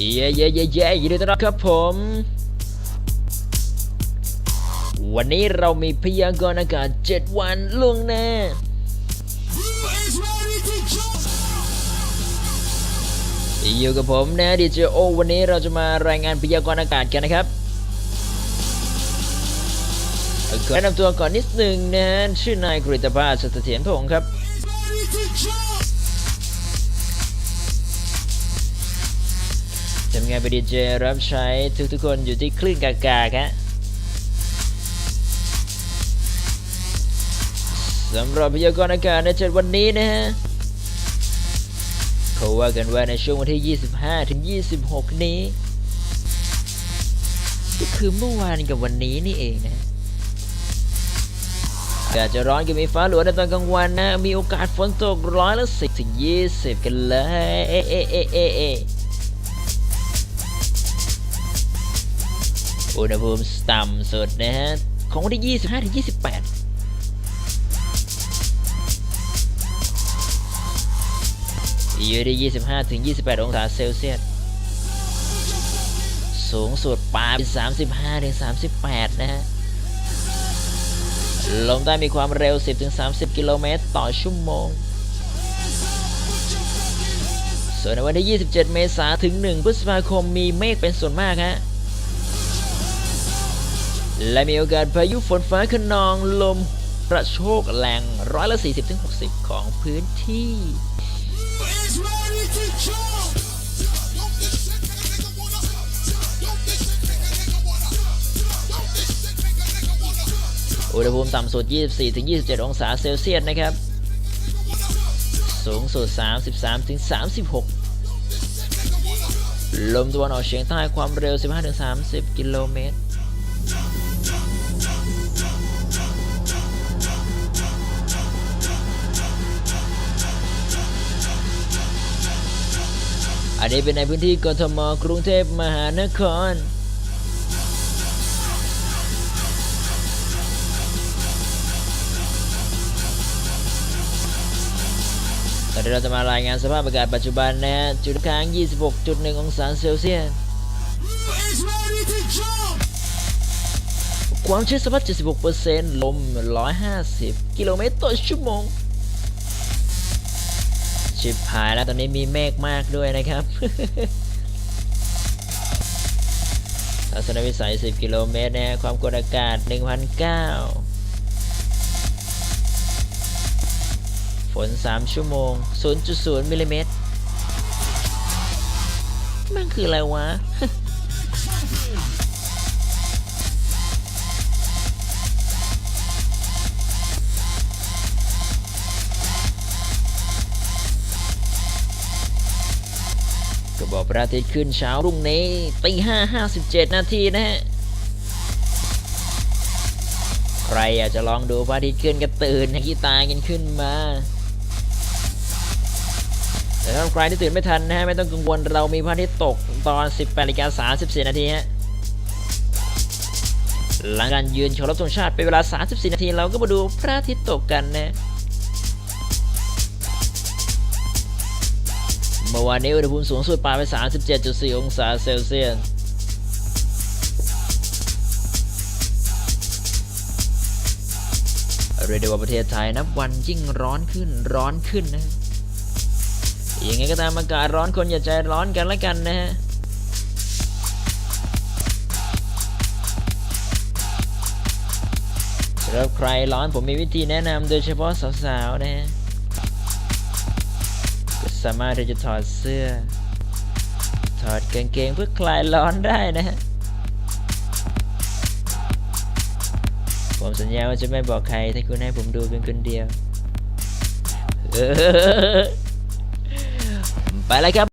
เย้เย้เย้เย้ยินดีต้อนรับครับผม วันนี้เรามีพยากรณ์อากาศ 7 วันล่วงหน้าอยู่กับผมนะดีเจโอวันนี้เราจะมารายงานพยากรณ์อากาศกันนะครับขอแนะนำตัวก่อนนิดหนึ่งนะชื่อนายกฤตภาสเสถียรพงศ์ครับ งานเป็นดีเจรับใช้ทุกๆคนอยู่ที่คลื่นกากาครับสำหรับพยากรณ์อากาศในเจ็ดวันนี้นะฮะเขาว่ากันว่าในช่วงวันที่ 25 ถึง 26 นี้ ก็คือเมื่อวานกับวันนี้นี่เองนะอากาศจะร้อนกับมีฟ้าหลวในตอนกลางวันนะ มีโอกาสฝนตกร้อยละสิบถึงยี่สิบกันเลย เอะเอะเอะเอะ อุณหภูมิต่ำสุดนะฮะ ของวันที่ 25 ถึง 28อยู่ที่ 25 ถึง 28 องศาเซลเซียส สูงสุดปลาเป็น35 ถึง 38 นะฮะ ลมใต้มีความเร็ว 10 ถึง 30 กิโลเมตรต่อชั่วโมง ส่วนในวันที่ 27 เมษายนถึง 1 พฤษภาคมมีเมฆเป็นส่วนมากฮะ และมีโอกาสพายุฝนฟ้าขนองลมกระโชกแรงร้อยละ 40-60 ของพื้นที่ อุณหภูมิต่ำสุด 24-27 องศาเซลเซียสนะครับ สูงสุด 33-36 ลมตะวันออกเฉียงใต้ความเร็ว 15-30 กิโลเมตร อันนี้เป็นในพื้นที่กทมกรุงเทพมหานครตอนนี้เราจะมารายงานสภาพอากาศปัจจุบันนะฮะ จุดค้าง 26.1 องศาเซลเซียส ความชื้นสัมผัส76%ลม 150 กิโลเมตรต่อชั่วโมง ชิบหายแล้วตอนนี้มีเมฆมากด้วยนะครับทัศนวิสัย 10 กิโลเมตรนะฮะความกดอากาศ 1,009 ฝน 3 ชั่วโมง 0.0มิลลิเมตรมันคืออะไรวะ ก็บอกพระอาทิตย์ขึ้นเช้ารุ่งนี้ตีห้าห้าสิบเจ็ดนาทีนะฮะ ใครอยากจะลองดูพระอาทิตย์ขึ้นก็ตื่นให้ที่ตายกันขึ้นมา แต่ถ้าใครที่ตื่นไม่ทันนะฮะ ไม่ต้องกังวลเรามีพระอาทิตย์ตกตอน18นาฬิกา34นาทีฮะหลังการยืนเคารพธงชาติเป็นเวลา 34 นาที เราก็มาดูพระอาทิตย์ตกกันนะ เมื่อวานนี้อุณหภูมิสูงสุดปาไป 37.4 องศาเซลเซียสเรียกได้ว่าประเทศไทยนับวันยิ่งร้อนขึ้นร้อนขึ้นนะอย่างไงก็ตามอากาศร้อนคนอย่าใจร้อนกันละกันนะฮะสำหรับใครร้อนผมมีวิธีแนะนำโดยเฉพาะสาวๆนะฮะ สามารถที่จะถอดเสื้อ ถอดกางเกงเพื่อคลายร้อนได้นะฮะผมสัญญาว่าจะไม่บอกใครถ้าคุณให้ผมดูเป็นคนเดียว ไปแล้วครับ